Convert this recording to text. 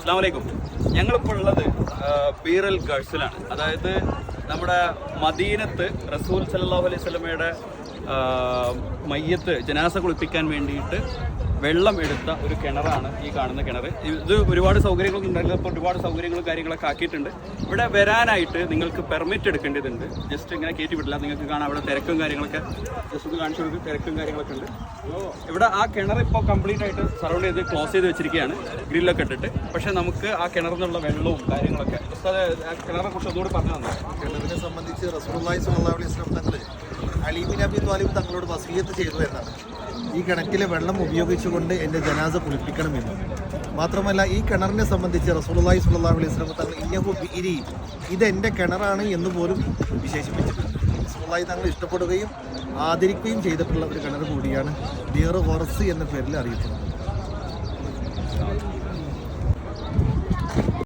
അസ്സാമലൈക്കും ഞങ്ങളിപ്പോൾ ഉള്ളത് ബീറൽ ഗൾസിലാണ് അതായത് നമ്മുടെ മദീനത്ത് റസൂൽ സല്ലല്ലാഹു അലൈഹി സ്വലമയുടെ മയ്യത്ത് ജനാസ കുളിപ്പിക്കാൻ വേണ്ടിയിട്ട് വെള്ളം എടുത്ത ഒരു കിണറാണ് ഈ കാണുന്ന കിണർ ഇത് ഒരുപാട് സൗകര്യങ്ങളൊക്കെ ഉണ്ടായിരുന്നു. ഇപ്പോൾ ഒരുപാട് സൗകര്യങ്ങളും കാര്യങ്ങളൊക്കെ ആക്കിയിട്ടുണ്ട്. ഇവിടെ വരാനായിട്ട് നിങ്ങൾക്ക് പെർമിറ്റ് എടുക്കേണ്ടതുണ്ട്. ജസ്റ്റ് ഇങ്ങനെ കയറ്റി വിടില്ല. നിങ്ങൾക്ക് കാണാം അവിടെ തിരക്കും കാര്യങ്ങളൊക്കെ. ജസ്റ്റ് ഒന്ന് കാണിച്ചു കൊടുക്കും. തിരക്കും കാര്യങ്ങളൊക്കെ ഉണ്ട്. ഇവിടെ ആ കിണർ ഇപ്പോൾ കംപ്ലീറ്റ് ആയിട്ട് സറൗണ്ട് ചെയ്ത് ക്ലോസ് ചെയ്ത് വെച്ചിരിക്കുകയാണ്. ഗ്രില്ലൊക്കെ ഇട്ടിട്ട്. പക്ഷേ നമുക്ക് ആ കിണറിൽ നിന്നുള്ള വെള്ളവും കാര്യങ്ങളൊക്കെ. ഉസ്താദ് ആ കിണറിനെ കുറിച്ച് ഒന്നുകൂടി പറഞ്ഞു തന്നെ? കിണറിനെ സംബന്ധിച്ച് വസല്ലം തങ്ങൾ അലീബിൻ നബി ത്വാലിബ് തങ്ങളോട് വസീയത്ത് ചെയ്തു എന്നാണ് ഈ കിണറ്റിലെ വെള്ളം ഉപയോഗിച്ചുകൊണ്ട് എന്റെ ജനാസ കുളിപ്പിക്കണമെന്ന്. മാത്രമല്ല ഈ കിണറിനെ സംബന്ധിച്ച് റസൂലി സുല്ലാ അലൈഹി വസല്ലം തങ്ങൾ ഇന്നഹു ഇരി എന്റെ കിണറാണ് എന്ന് പോലും വിശേഷിപ്പിച്ചിട്ടുണ്ട് റസൂലായി തങ്ങൾ ഇഷ്ടപ്പെടുകയും ആദരിക്കുകയും ചെയ്തിട്ടുള്ള ഒരു കിണർ കൂടിയാണ് ബിയർ ഹൊറസ് എന്ന പേരിൽ അറിയപ്പെടുന്നത്.